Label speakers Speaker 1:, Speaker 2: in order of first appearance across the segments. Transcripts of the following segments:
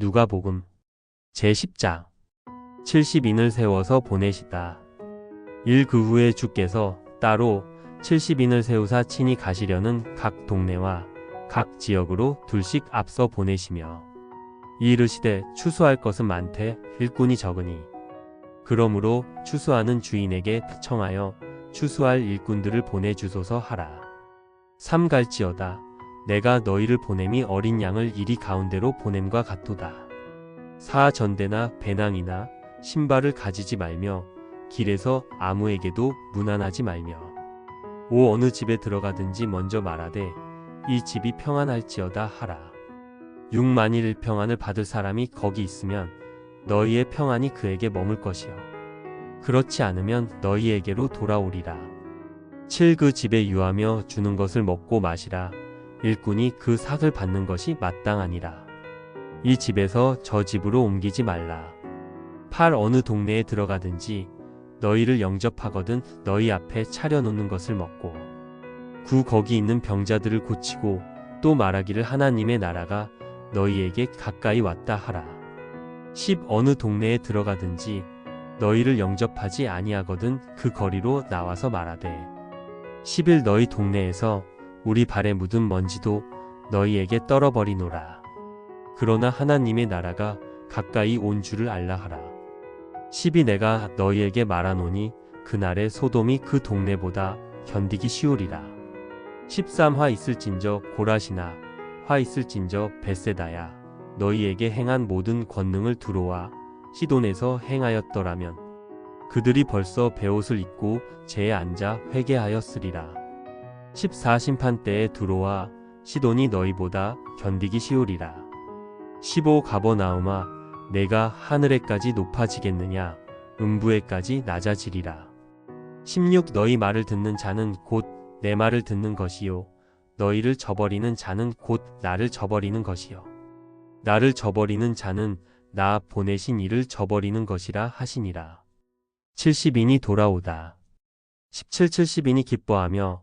Speaker 1: 누가복음 제10장 70인을 세워서 보내시다. 일 그 후에 주께서 따로 70인을 세우사 친히 가시려는 각 동네와 각 지역으로 둘씩 앞서 보내시며 이르시되 추수할 것은 많되 일꾼이 적으니 그러므로 추수하는 주인에게 청하여 추수할 일꾼들을 보내주소서 하라. 삼갈지어다 내가 너희를 보냄이 어린 양을 이리 가운데로 보냄과 같도다. 사 전대나 배낭이나 신발을 가지지 말며 길에서 아무에게도 무난하지 말며 오 어느 집에 들어가든지 먼저 말하되 이 집이 평안할지어다 하라. 육만일 평안을 받을 사람이 거기 있으면 너희의 평안이 그에게 머물 것이요. 그렇지 않으면 너희에게로 돌아오리라. 칠그 집에 유하며 주는 것을 먹고 마시라. 일꾼이 그 삭을 받는 것이 마땅하니라. 이 집에서 저 집으로 옮기지 말라. 팔 어느 동네에 들어가든지 너희를 영접하거든 너희 앞에 차려놓는 것을 먹고 구 거기 있는 병자들을 고치고 또 말하기를 하나님의 나라가 너희에게 가까이 왔다 하라. 10 어느 동네에 들어가든지 너희를 영접하지 아니하거든 그 거리로 나와서 말하되 10일 너희 동네에서 우리 발에 묻은 먼지도 너희에게 떨어버리노라. 그러나 하나님의 나라가 가까이 온 줄을 알라 하라. 10이 내가 너희에게 말하노니 그날에 소돔이 그 동네보다 견디기 쉬우리라. 13화 있을진저 고라시나 화 있을진저 베세다야 너희에게 행한 모든 권능을 두로와 시돈에서 행하였더라면 그들이 벌써 베옷을 입고 제에 앉아 회개하였으리라. 14 심판 때에 두로와 시돈이 너희보다 견디기 쉬우리라. 15 가버나우마 내가 하늘에까지 높아지겠느냐 음부에까지 낮아지리라. 16 너희 말을 듣는 자는 곧 내 말을 듣는 것이요 너희를 저버리는 자는 곧 나를 저버리는 것이요 나를 저버리는 자는 나 보내신 이를 저버리는 것이라 하시니라. 70인이 돌아오다. 17 70인이 기뻐하며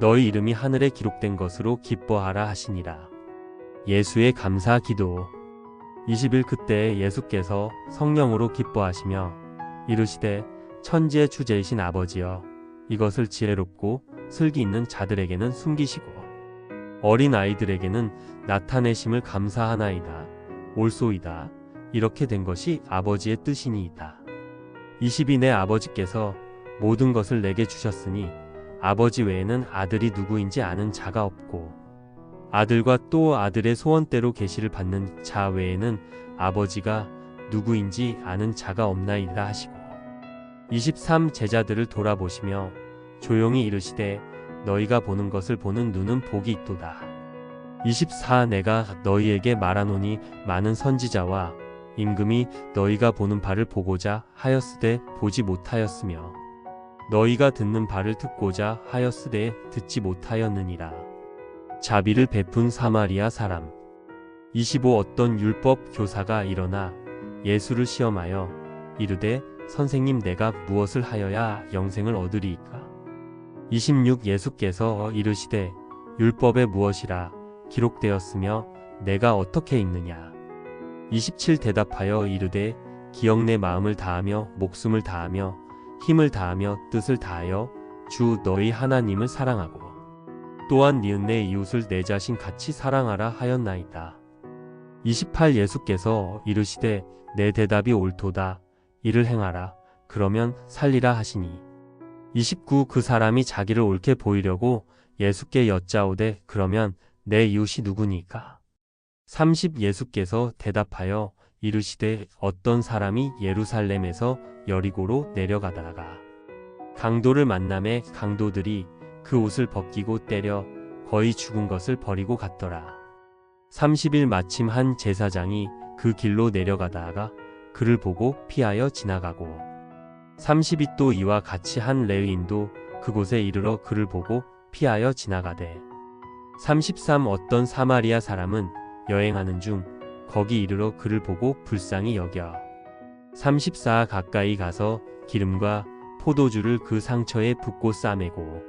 Speaker 1: 너희 이름이 하늘에 기록된 것으로 기뻐하라 하시니라. 예수의 감사 기도 20일 그때 예수께서 성령으로 기뻐하시며 이르시되 천지의 주제이신 아버지여 이것을 지혜롭고 슬기 있는 자들에게는 숨기시고 어린 아이들에게는 나타내심을 감사하나이다. 옳소이다. 이렇게 된 것이 아버지의 뜻이니이다. 20이 내 아버지께서 모든 것을 내게 주셨으니 아버지 외에는 아들이 누구인지 아는 자가 없고 아들과 또 아들의 소원대로 계시를 받는 자 외에는 아버지가 누구인지 아는 자가 없나이다 하시고 23 제자들을 돌아보시며 조용히 이르시되 너희가 보는 것을 보는 눈은 복이 있도다. 24 내가 너희에게 말하노니 많은 선지자와 임금이 너희가 보는 바를 보고자 하였으되 보지 못하였으며 너희가 듣는 바를 듣고자 하였으되 듣지 못하였느니라. 자비를 베푼 사마리아 사람. 25 어떤 율법 교사가 일어나 예수를 시험하여 이르되 선생님 내가 무엇을 하여야 영생을 얻으리이까? 26 예수께서 이르시되 율법에 무엇이라 기록되었으며 내가 어떻게 읽느냐? 27 대답하여 이르되 기억 내 마음을 다하며 목숨을 다하며 힘을 다하며 뜻을 다하여 주 너희 하나님을 사랑하고 또한 니은내 이웃을 내 자신 같이 사랑하라 하였나이다. 28 예수께서 이르시되 내 대답이 옳도다. 이를 행하라. 그러면 살리라 하시니. 29 그 사람이 자기를 옳게 보이려고 예수께 여짜오되 그러면 내 이웃이 누구니까? 30 예수께서 대답하여 이르시되 어떤 사람이 예루살렘에서 여리고로 내려가다가 강도를 만남에 강도들이 그 옷을 벗기고 때려 거의 죽은 것을 버리고 갔더라. 30일 마침 한 제사장이 그 길로 내려가다가 그를 보고 피하여 지나가고 30이 또 이와 같이 한 레위인도 그곳에 이르러 그를 보고 피하여 지나가되 33 어떤 사마리아 사람은 여행하는 중 거기 이르러 그를 보고 불쌍히 여겨. 34 가까이 가서 기름과 포도주를 그 상처에 붓고 싸매고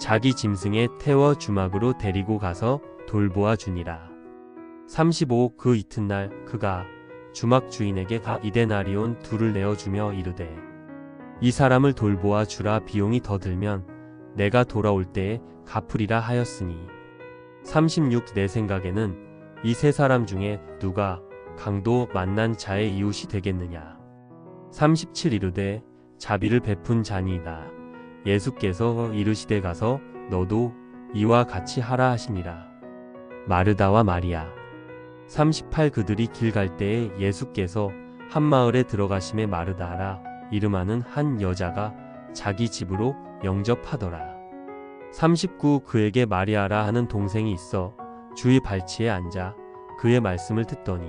Speaker 1: 자기 짐승에 태워 주막으로 데리고 가서 돌보아 주니라. 35 그 이튿날 그가 주막 주인에게 가 이데나리온 둘을 내어주며 이르되 이 사람을 돌보아 주라 비용이 더 들면 내가 돌아올 때에 갚으리라 하였으니. 36 내 생각에는 이 세 사람 중에 누가 강도 만난 자의 이웃이 되겠느냐? 37 이르되 자비를 베푼 자니이다. 예수께서 이르시되 가서 너도 이와 같이 하라 하시니라. 마르다와 마리아. 38 그들이 길 갈 때에 예수께서 한 마을에 들어가심에 마르다라 이름하는 한 여자가 자기 집으로 영접하더라. 39 그에게 마리아라 하는 동생이 있어 주의 발치에 앉아 그의 말씀을 듣더니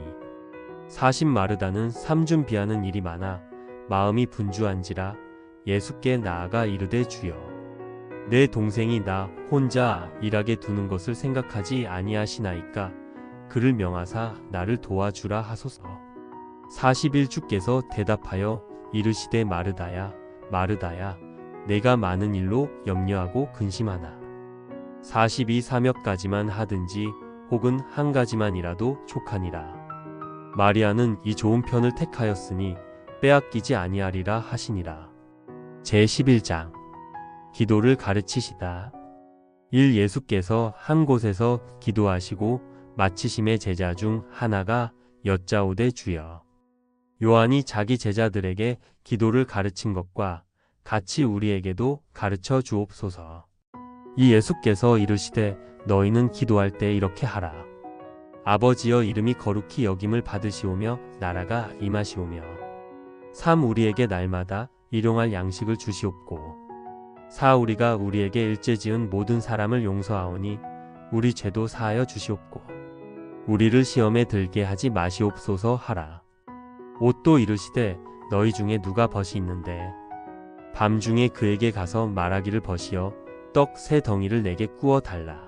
Speaker 1: 40 마르다는 삼준 비하는 일이 많아 마음이 분주한지라 예수께 나아가 이르되 주여. 내 동생이 나 혼자 일하게 두는 것을 생각하지 아니하시나이까? 그를 명하사 나를 도와주라 하소서. 40일 주께서 대답하여 이르시되 마르다야 마르다야 내가 많은 일로 염려하고 근심하나 42 사역까지만 하든지 혹은 한 가지만이라도 족하니라. 마리아는 이 좋은 편을 택하였으니 빼앗기지 아니하리라 하시니라. 제 11장. 기도를 가르치시다. 1 예수께서 한 곳에서 기도하시고 마치심의 제자 중 하나가 여짜오되 주여. 요한이 자기 제자들에게 기도를 가르친 것과 같이 우리에게도 가르쳐 주옵소서. 이 예수께서 이르시되 너희는 기도할 때 이렇게 하라. 아버지여 이름이 거룩히 여김을 받으시오며 나라가 임하시오며 3 우리에게 날마다 일용할 양식을 주시옵고 4 우리가 우리에게 일제 지은 모든 사람을 용서하오니 우리 죄도 사하여 주시옵고 우리를 시험에 들게 하지 마시옵소서 하라. 옷도 이르시되 너희 중에 누가 벗이 있는데 밤중에 그에게 가서 말하기를 벗이여 떡 세 덩이를 내게 구워 달라.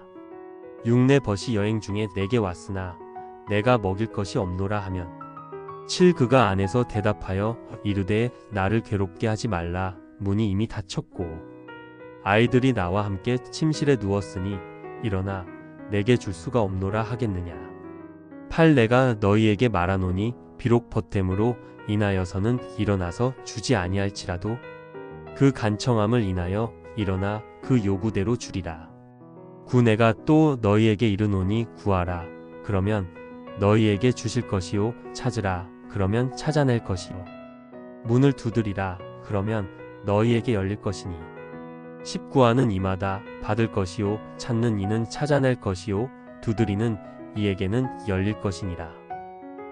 Speaker 1: 육내 벗이 여행 중에 내게 왔으나 내가 먹일 것이 없노라 하면 칠 그가 안에서 대답하여 이르되 나를 괴롭게 하지 말라 문이 이미 닫혔고 아이들이 나와 함께 침실에 누웠으니 일어나 내게 줄 수가 없노라 하겠느냐. 팔 내가 너희에게 말하노니 비록 벗됨으로 인하여서는 일어나서 주지 아니할지라도 그 간청함을 인하여 일어나 그 요구대로 주리라. 구 내가 또 너희에게 이르노니 구하라. 그러면 너희에게 주실 것이요 찾으라. 그러면 찾아낼 것이요 문을 두드리라. 그러면 너희에게 열릴 것이니 십구하는 이마다 받을 것이요 찾는 이는 찾아낼 것이요 두드리는 이에게는 열릴 것이니라.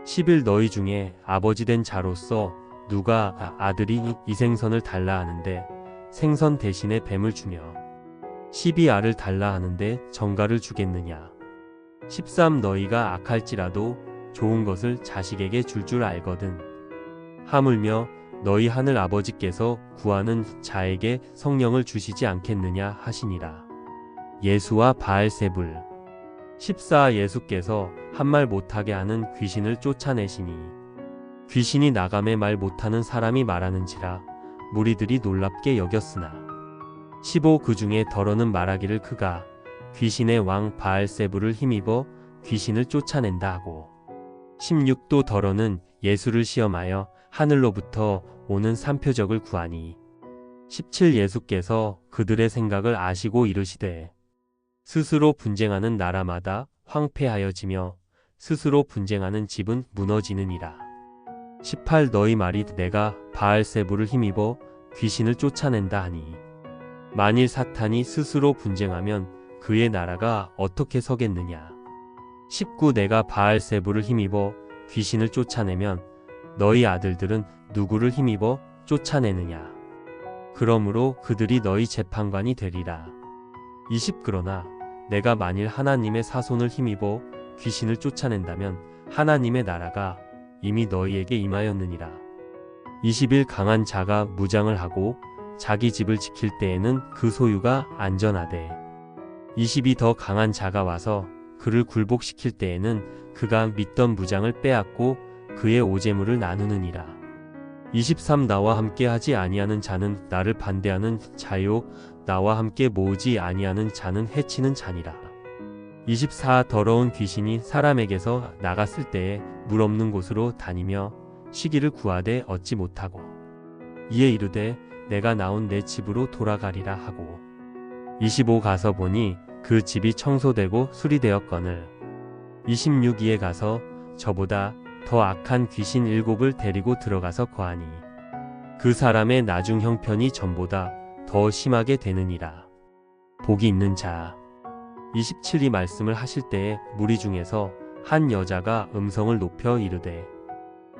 Speaker 1: 10일 너희 중에 아버지 된 자로서 누가 아들이 이 생선을 달라 하는데 생선 대신에 뱀을 주며 12알을 달라 하는데 정가를 주겠느냐? 13 너희가 악할지라도 좋은 것을 자식에게 줄줄 알거든. 하물며 너희 하늘 아버지께서 구하는 자에게 성령을 주시지 않겠느냐 하시니라. 예수와 바알세불. 14 예수께서 한 말 못하게 하는 귀신을 쫓아내시니 귀신이 나감에 말 못하는 사람이 말하는지라 무리들이 놀랍게 여겼으나 15 그 중에 더러는 말하기를 그가 귀신의 왕 바알세불을 힘입어 귀신을 쫓아낸다 하고 16도 더러는 예수를 시험하여 하늘로부터 오는 삼표적을 구하니 17 예수께서 그들의 생각을 아시고 이르시되 스스로 분쟁하는 나라마다 황폐하여지며 스스로 분쟁하는 집은 무너지느니라. 18 너희 말이 내가 바알세부를 힘입어 귀신을 쫓아낸다 하니 만일 사탄이 스스로 분쟁하면 그의 나라가 어떻게 서겠느냐. 19 내가 바알세부를 힘입어 귀신을 쫓아내면 너희 아들들은 누구를 힘입어 쫓아내느냐. 그러므로 그들이 너희 재판관이 되리라. 20 그러나 내가 만일 하나님의 사손을 힘입어 귀신을 쫓아낸다면 하나님의 나라가 이미 너희에게 임하였느니라. 20일 강한 자가 무장을 하고 자기 집을 지킬 때에는 그 소유가 안전하되 20이 더 강한 자가 와서 그를 굴복시킬 때에는 그가 믿던 무장을 빼앗고 그의 오재물을 나누느니라. 23 나와 함께 하지 아니하는 자는 나를 반대하는 자요 나와 함께 모으지 아니하는 자는 해치는 자니라. 24 더러운 귀신이 사람에게서 나갔을 때에 물 없는 곳으로 다니며 쉬기를 구하되 얻지 못하고 이에 이르되 내가 나온 내 집으로 돌아가리라 하고 25 가서 보니 그 집이 청소되고 수리되었거늘 26이에 가서 저보다 더 악한 귀신 일곱을 데리고 들어가서 거하니 그 사람의 나중 형편이 전보다 더 심하게 되느니라. 복이 있는 자 27이 말씀을 하실 때에 무리 중에서 한 여자가 음성을 높여 이르되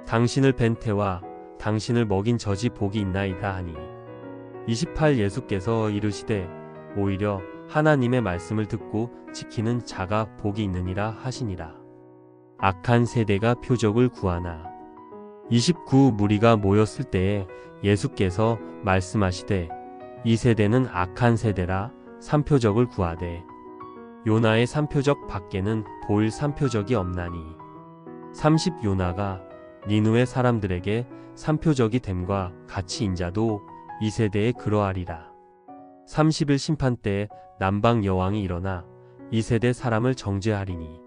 Speaker 1: 당신을 뵌 태와 당신을 먹인 젖이 복이 있나이다 하니 28 예수께서 이르시되 오히려 하나님의 말씀을 듣고 지키는 자가 복이 있느니라 하시니라. 악한 세대가 표적을 구하나 29 무리가 모였을 때에 예수께서 말씀하시되 이 세대는 악한 세대라 삼표적을 구하되 요나의 삼표적 밖에는 보일 삼표적이 없나니. 30 요나가 니누의 사람들에게 삼표적이 됨과 같이 인자도 이 세대에 그러하리라. 30일 심판 때 남방 여왕이 일어나 이 세대 사람을 정죄하리니.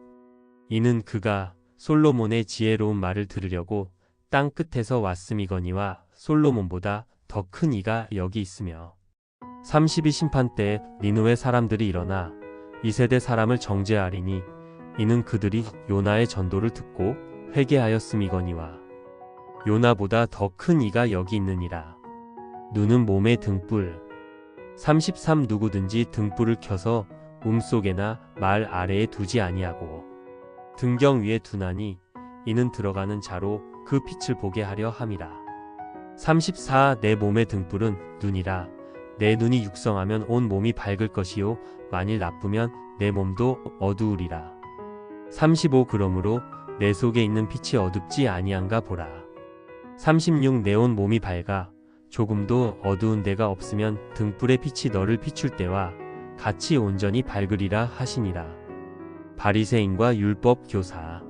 Speaker 1: 이는 그가 솔로몬의 지혜로운 말을 들으려고 땅 끝에서 왔음이거니와 솔로몬보다 더 큰 이가 여기 있으며. 30이 심판 때 니누의 사람들이 일어나 이 세대 사람을 정죄하리니 이는 그들이 요나의 전도를 듣고 회개하였음이거니와 요나보다 더 큰 이가 여기 있느니라. 눈은 몸의 등불. 33 누구든지 등불을 켜서 움속에나 말 아래에 두지 아니하고 등경 위에 두나니 이는 들어가는 자로 그 빛을 보게 하려 함이라. 34 내 몸의 등불은 눈이라 내 눈이 육성하면 온 몸이 밝을 것이요. 만일 나쁘면 내 몸도 어두우리라. 35 그러므로 내 속에 있는 빛이 어둡지 아니한가 보라. 36 내 온 몸이 밝아 조금도 어두운 데가 없으면 등불의 빛이 너를 비출 때와 같이 온전히 밝으리라 하시니라. 바리새인과 율법 교사.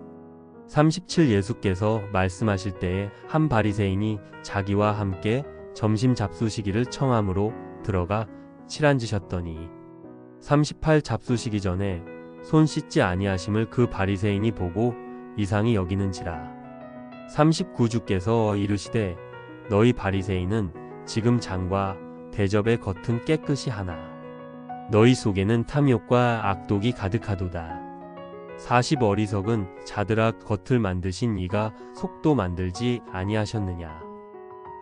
Speaker 1: 37 예수께서 말씀하실 때에 한 바리새인이 자기와 함께 점심 잡수시기를 청함으로 들어가 칠한지셨더니 38 잡수시기 전에 손 씻지 아니하심을 그 바리새인이 보고 이상히 여기는지라. 39 주께서 이르시되 너희 바리새인은 지금 장과 대접의 겉은 깨끗이 하나. 너희 속에는 탐욕과 악독이 가득하도다. 40 어리석은 자들아 겉을 만드신 이가 속도 만들지 아니하셨느냐.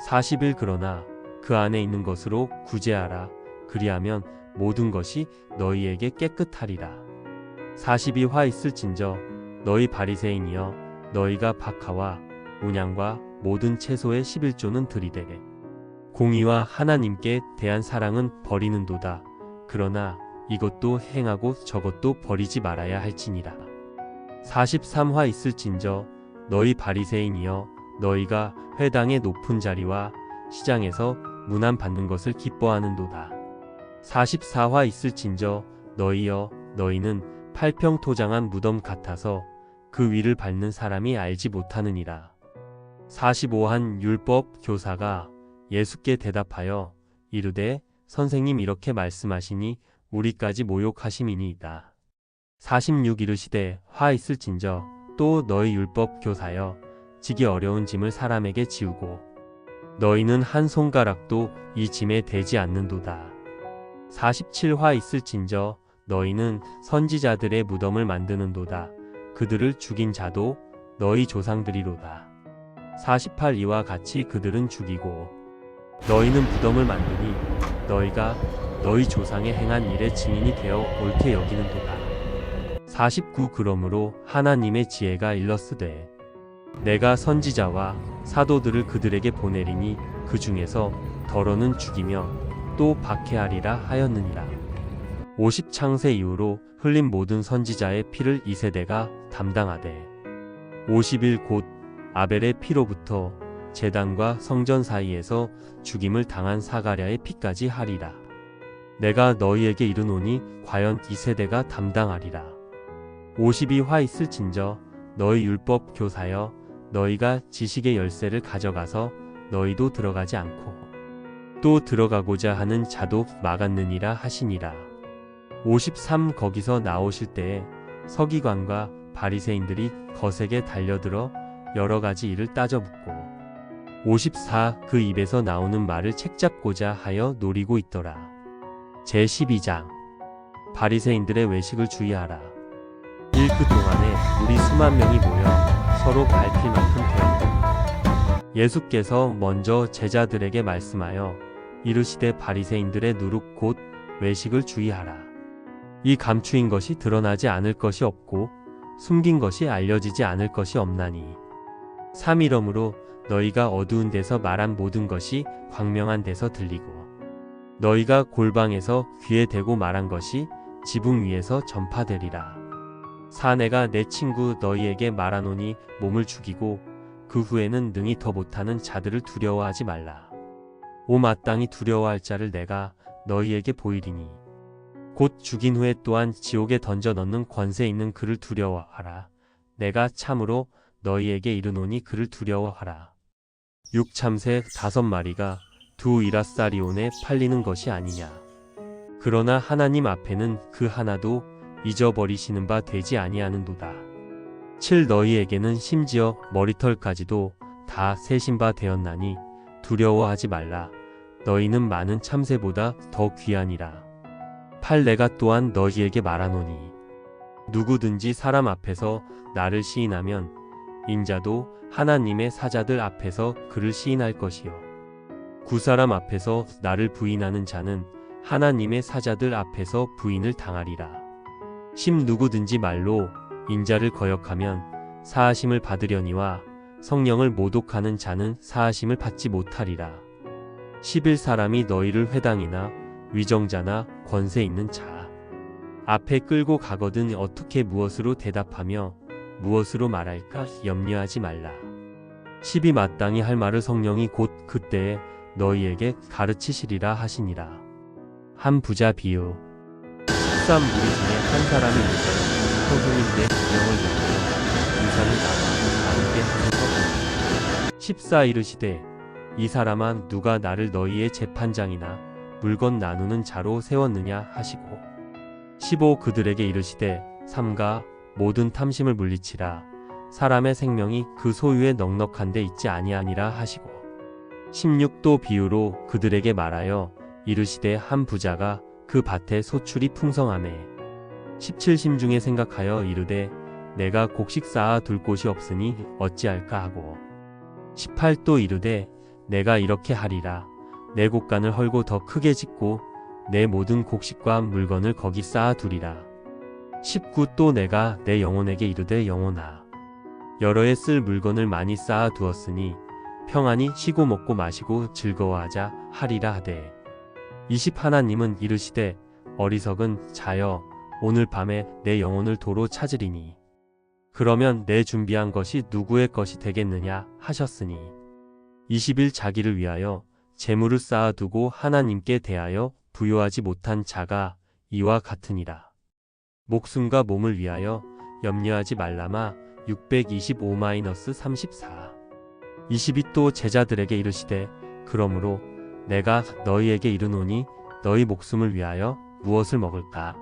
Speaker 1: 41 그러나 그 안에 있는 것으로 구제하라. 그리하면 모든 것이 너희에게 깨끗하리라. 42화 있을진저 너희 바리새인이여 너희가 박하와 운양과 모든 채소의 11조는 들이되 공의와 하나님께 대한 사랑은 버리는도다. 그러나 이것도 행하고 저것도 버리지 말아야 할지니라. 43화 있을진저 너희 바리새인이여 너희가 회당의 높은 자리와 시장에서 문안 받는 것을 기뻐하는도다 44화 있을진저 너희여 너희는 팔평 토장한 무덤 같아서 그 위를 밟는 사람이 알지 못하느니라 45한 율법 교사가 예수께 대답하여 이르되 선생님 이렇게 말씀하시니 우리까지 모욕하심이니이다. 46 이르시되 화 있을진저 또 너희 율법 교사여 지기 어려운 짐을 사람에게 지우고 너희는 한 손가락도 이 짐에 대지 않는도다. 47화 있을진저 너희는 선지자들의 무덤을 만드는도다. 그들을 죽인 자도 너희 조상들이로다. 48 이와 같이 그들은 죽이고 너희는 무덤을 만드니 너희가 너희 조상의 행한 일의 증인이 되어 옳게 여기는도다. 49 그러므로 하나님의 지혜가 일렀으되 내가 선지자와 사도들을 그들에게 보내리니 그 중에서 더러는 죽이며 또 박해하리라 하였느니라. 50 창세 이후로 흘린 모든 선지자의 피를 이 세대가 담당하되 50일 곧 아벨의 피로부터 제단과 성전 사이에서 죽임을 당한 사가랴의 피까지 하리라. 내가 너희에게 이르노니 과연 이 세대가 담당하리라. 50이 화 있을진저 너희 율법 교사여 너희가 지식의 열쇠를 가져가서 너희도 들어가지 않고 또 들어가고자 하는 자도 막았느니라 하시니라. 53 거기서 나오실 때에 서기관과 바리새인들이 거세게 달려들어 여러 가지 일을 따져 묻고 54 그 입에서 나오는 말을 책잡고자 하여 노리고 있더라. 제 12장 바리새인들의 외식을 주의하라. 일그 동안에 우리 수만 명이 모여 서로 밟힐 만큼 되었다. 예수께서 먼저 제자들에게 말씀하여 이르시되 바리새인들의 누룩 곧 외식을 주의하라. 이 감추인 것이 드러나지 않을 것이 없고 숨긴 것이 알려지지 않을 것이 없나니. 3일러므로 너희가 어두운 데서 말한 모든 것이 광명한 데서 들리고 너희가 골방에서 귀에 대고 말한 것이 지붕 위에서 전파되리라. 사내가 내 친구 너희에게 말하노니 몸을 죽이고 그 후에는 능히 더 못하는 자들을 두려워하지 말라. 오 마땅히 두려워할 자를 내가 너희에게 보이리니 곧 죽인 후에 또한 지옥에 던져 넣는 권세 있는 그를 두려워하라. 내가 참으로 너희에게 이르노니 그를 두려워하라. 육참새 다섯 마리가 두 이라사리온에 팔리는 것이 아니냐. 그러나 하나님 앞에는 그 하나도 잊어버리시는 바 되지 아니하는도다. 7 너희에게는 심지어 머리털까지도 다 세신 바 되었나니 두려워하지 말라. 너희는 많은 참새보다 더 귀하니라. 8 내가 또한 너희에게 말하노니 누구든지 사람 앞에서 나를 시인하면 인자도 하나님의 사자들 앞에서 그를 시인할 것이요 구 사람 앞에서 나를 부인하는 자는 하나님의 사자들 앞에서 부인을 당하리라. 심 누구든지 말로 인자를 거역하면 사하심을 받으려니와 성령을 모독하는 자는 사하심을 받지 못하리라. 11 사람이 너희를 회당이나 위정자나 권세 있는 자 앞에 끌고 가거든 어떻게 무엇으로 대답하며 무엇으로 말할까 염려하지 말라. 10이 마땅히 할 말을 성령이 곧 그때에 너희에게 가르치시리라 하시니라. 한 부자 비유 13 무리 중에 한 사람이 이르되 서주님께 명을 내고 인사를 나가 나누게 하소서 14 이르시되 이 사람아 누가 나를 너희의 재판장이나 물건 나누는 자로 세웠느냐 하시고? 15 그들에게 이르시되 삼가 모든 탐심을 물리치라. 사람의 생명이 그 소유에 넉넉한 데 있지 아니하니라 하시고? 16도 비유로 그들에게 말하여 이르시되 한 부자가 그 밭에 소출이 풍성하매 17심 중에 생각하여 이르되 내가 곡식 쌓아 둘 곳이 없으니 어찌할까 하고 18도 이르되 내가 이렇게 하리라. 내 곡간을 헐고 더 크게 짓고 내 모든 곡식과 물건을 거기 쌓아 두리라. 19또 내가 내 영혼에게 이르되 영혼아 여러 해 쓸 물건을 많이 쌓아 두었으니 평안히 쉬고 먹고 마시고 즐거워하자 하리라 하되 20 하나님은 이르시되 어리석은 자여 오늘 밤에 내 영혼을 도로 찾으리니. 그러면 내 준비한 것이 누구의 것이 되겠느냐 하셨으니. 20일 자기를 위하여 재물을 쌓아두고 하나님께 대하여 부요하지 못한 자가 이와 같으니라. 목숨과 몸을 위하여 염려하지 말라마 625-34 22 또 제자들에게 이르시되 그러므로 내가 너희에게 이르노니 너희 목숨을 위하여 무엇을 먹을까?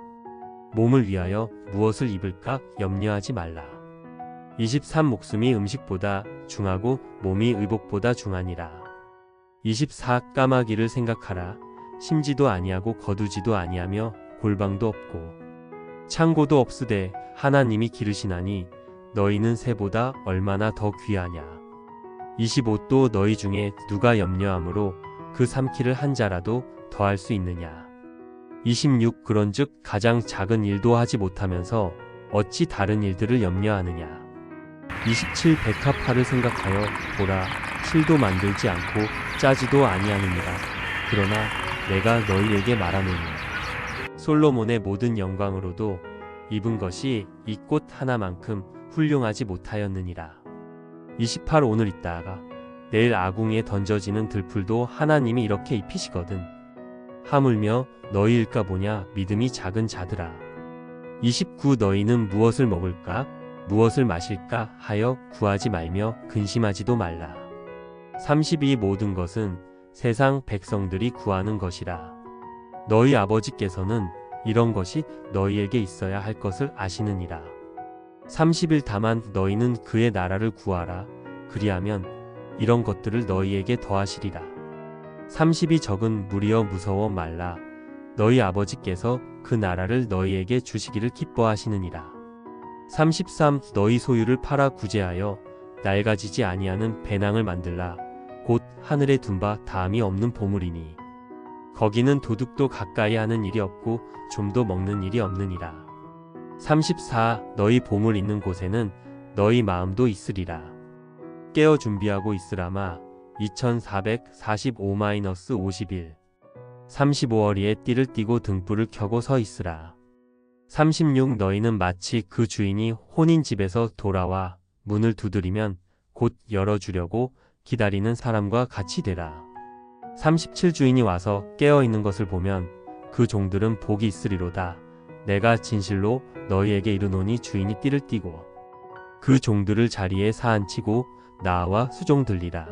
Speaker 1: 몸을 위하여 무엇을 입을까? 염려하지 말라. 23 목숨이 음식보다 중하고 몸이 의복보다 중하니라. 24 까마귀를 생각하라. 심지도 아니하고 거두지도 아니하며 골방도 없고 창고도 없으되 하나님이 기르시나니 너희는 새보다 얼마나 더 귀하냐? 25도 너희 중에 누가 염려함으로 그 삼키를 한 자라도 더할 수 있느냐? 26 그런즉 가장 작은 일도 하지 못하면서 어찌 다른 일들을 염려하느냐? 27 백합화를 생각하여 보라 실도 만들지 않고 짜지도 아니하느니라. 그러나 내가 너희에게 말하노니. 솔로몬의 모든 영광으로도 입은 것이 이 꽃 하나만큼 훌륭하지 못하였느니라. 28 오늘 있다가 내일 아궁이에 던져지는 들풀도 하나님이 이렇게 입히시거든. 하물며 너희일까 보냐 믿음이 작은 자들아. 29 너희는 무엇을 먹을까 무엇을 마실까 하여 구하지 말며 근심하지도 말라. 32 모든 것은 세상 백성들이 구하는 것이라. 너희 아버지께서는 이런 것이 너희에게 있어야 할 것을 아시느니라. 30일 다만 너희는 그의 나라를 구하라. 그리하면 이런 것들을 너희에게 더하시리라. 30이 적은 무리여 무서워 말라. 너희 아버지께서 그 나라를 너희에게 주시기를 기뻐하시느니라. 33 너희 소유를 팔아 구제하여 낡아지지 아니하는 배낭을 만들라. 곧 하늘에 둔 바 다함이 없는 보물이니. 거기는 도둑도 가까이 하는 일이 없고 좀도 먹는 일이 없느니라. 34 너희 보물 있는 곳에는 너희 마음도 있으리라. 깨어 준비하고 있으라마 2445-51 35어리에 띠를 띠고 등불을 켜고 서 있으라. 36 너희는 마치 그 주인이 혼인 집에서 돌아와 문을 두드리면 곧 열어주려고 기다리는 사람과 같이 되라. 37 주인이 와서 깨어 있는 것을 보면 그 종들은 복이 있으리로다. 내가 진실로 너희에게 이르노니 주인이 띠를 띠고 그 종들을 자리에 사앉히고 나와 수종 들리라.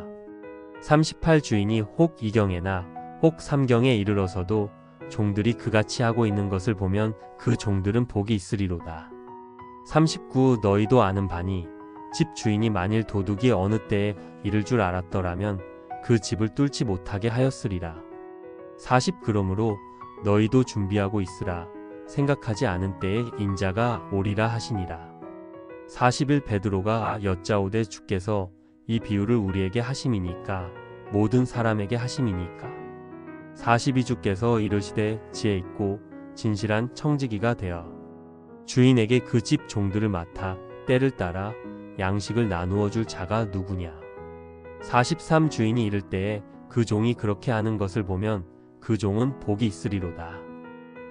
Speaker 1: 38 주인이 혹 이경에나 혹 삼경에 이르러서도 종들이 그같이 하고 있는 것을 보면 그 종들은 복이 있으리로다. 39 너희도 아는 바니 집 주인이 만일 도둑이 어느 때에 이를 줄 알았더라면 그 집을 뚫지 못하게 하였으리라. 40 그러므로 너희도 준비하고 있으라. 생각하지 않은 때에 인자가 오리라 하시니라. 41 베드로가 여짜오되 주께서 이 비유를 우리에게 하심이니까 모든 사람에게 하심이니까. 42 주께서 이르시되 지혜 있고 진실한 청지기가 되어 주인에게 그 집 종들을 맡아 때를 따라 양식을 나누어 줄 자가 누구냐? 43 주인이 이를 때에 그 종이 그렇게 하는 것을 보면 그 종은 복이 있으리로다.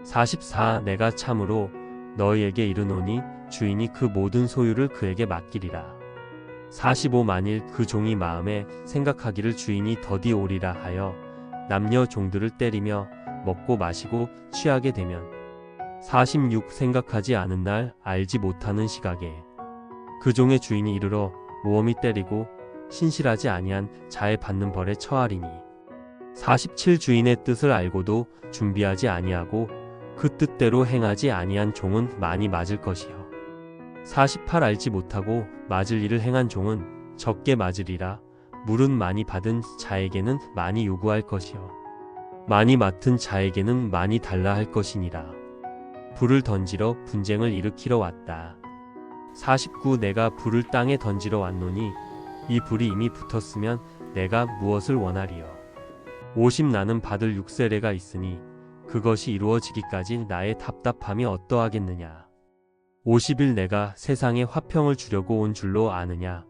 Speaker 1: 44 내가 참으로 너희에게 이르노니 주인이 그 모든 소유를 그에게 맡기리라 45 만일 그 종이 마음에 생각하기를 주인이 더디 오리라 하여 남녀 종들을 때리며 먹고 마시고 취하게 되면 46 생각하지 않은 날 알지 못하는 시각에 그 종의 주인이 이르러 모험이 때리고 신실하지 아니한 자에 받는 벌에 처하리니 47 주인의 뜻을 알고도 준비하지 아니하고 그 뜻대로 행하지 아니한 종은 많이 맞을 것이요 48 알지 못하고 맞을 일을 행한 종은 적게 맞으리라. 물은 많이 받은 자에게는 많이 요구할 것이요. 많이 맡은 자에게는 많이 달라 할 것이니라. 불을 던지러 분쟁을 일으키러 왔다. 49 내가 불을 땅에 던지러 왔노니 이 불이 이미 붙었으면 내가 무엇을 원하리요? 50 나는 받을 육세례가 있으니 그것이 이루어지기까지 나의 답답함이 어떠하겠느냐 50일 내가 세상에 화평을 주려고 온 줄로 아느냐?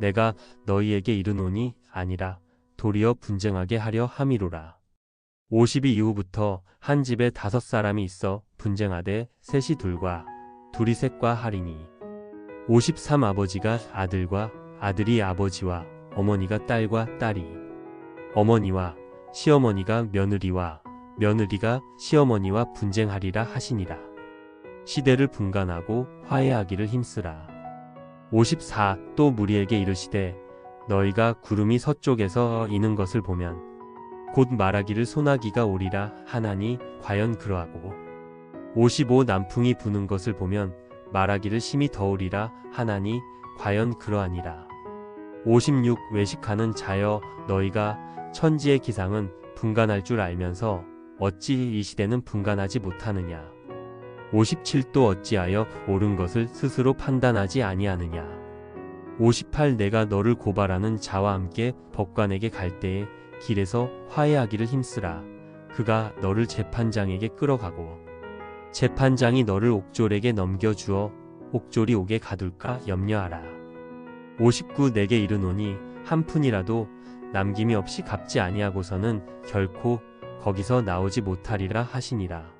Speaker 1: 내가 너희에게 이르노니 아니라 도리어 분쟁하게 하려 함이로라. 50이 이후부터 한 집에 다섯 사람이 있어 분쟁하되 셋이 둘과 둘이 셋과 하리니. 53 아버지가 아들과 아들이 아버지와 어머니가 딸과 딸이. 어머니와 시어머니가 며느리와 며느리가 시어머니와 분쟁하리라 하시니라. 시대를 분간하고 화해하기를 힘쓰라. 54 또 무리에게 이르시되 너희가 구름이 서쪽에서 이는 것을 보면 곧 말하기를 소나기가 오리라 하나니 과연 그러하고? 55 남풍이 부는 것을 보면 말하기를 심히 더우리라 하나니 과연 그러하니라. 56 외식하는 자여 너희가 천지의 기상은 분간할 줄 알면서 어찌 이 시대는 분간하지 못하느냐 57도 어찌하여 옳은 것을 스스로 판단하지 아니하느냐? 58 내가 너를 고발하는 자와 함께 법관에게 갈 때에 길에서 화해하기를 힘쓰라. 그가 너를 재판장에게 끌어가고 재판장이 너를 옥졸에게 넘겨주어 옥졸이 옥에 가둘까 염려하라. 59 내게 이르노니 한 푼이라도 남김이 없이 갚지 아니하고서는 결코 거기서 나오지 못하리라 하시니라